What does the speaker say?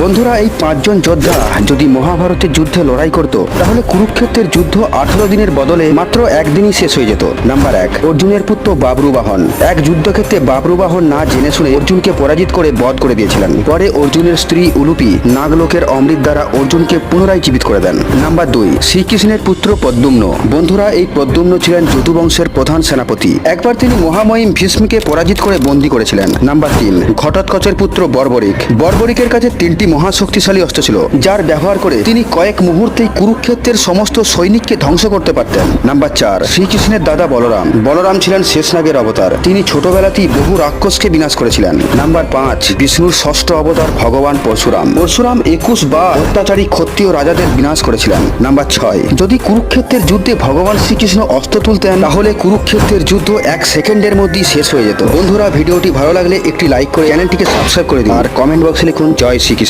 বন্ধুরা, এই পাঁচজন যোদ্ধা যদি মহাভারতের যুদ্ধে লড়াই করত, তাহলে কুরুক্ষেত্রের যুদ্ধ আঠারো দিনের বদলে মাত্র একদিনই শেষ হয়ে যেত। নাম্বার এক, অর্জুনের পুত্র বাবরুবাহন। এক যুদ্ধক্ষেত্রে বাবরুবাহন না জেনে শুনে অর্জুনকে পরাজিত করে বধ করে দিয়েছিলেন। পরে অর্জুনের স্ত্রী উলুপি নাগলোকের অমৃত দ্বারা অর্জুনকে পুনরায় জীবিত করে দেন। নাম্বার দুই, শ্রীকৃষ্ণের পুত্র পদ্মুম্ন। বন্ধুরা, এই পদ্মুম্ন ছিলেন যদুবংশের প্রধান সেনাপতি। একবার তিনি মহামহিম ভীষ্মকে পরাজিত করে বন্দী করেছিলেন। নাম্বার তিন, ঘটোৎকচের পুত্র বর্বরিক। বর্বরিকের কাছে তিনটি মহাশক্তিশালী অস্ত্র ছিল, যার ব্যবহার করে তিনি কয়েক মুহূর্তেই কুরুক্ষেত্রের সমস্ত সৈনিককে ধ্বংস করতে পারতেন। নাম্বার চার, শ্রীকৃষ্ণের দাদা বলরাম। বলরাম ছিলেন শেষনাগের অবতার। তিনি ছোটবেলাতেই বহু রাক্ষসকে বিনাশ করেছিলেন। নাম্বার পাঁচ, বিষ্ণুর ষষ্ঠ অবতার ভগবান পরশুরাম। পরশুরাম একুশ বা অত্যাচারী ক্ষত্রিয় রাজাদের বিনাশ করেছিলেন। নাম্বার ছয়, যদি কুরুক্ষেত্রের যুদ্ধে ভগবান শ্রীকৃষ্ণ অস্ত্র তুলতেন, তাহলে কুরুক্ষেত্রের যুদ্ধ এক সেকেন্ডের মধ্যেই শেষ হয়ে যেত। বন্ধুরা, ভিডিওটি ভালো লাগলে একটি লাইক করে চ্যানেলটিকে সাবস্ক্রাইব করে দিন। আর কমেন্ট বক্সে লিখুন, জয় শ্রীকৃষ্ণ।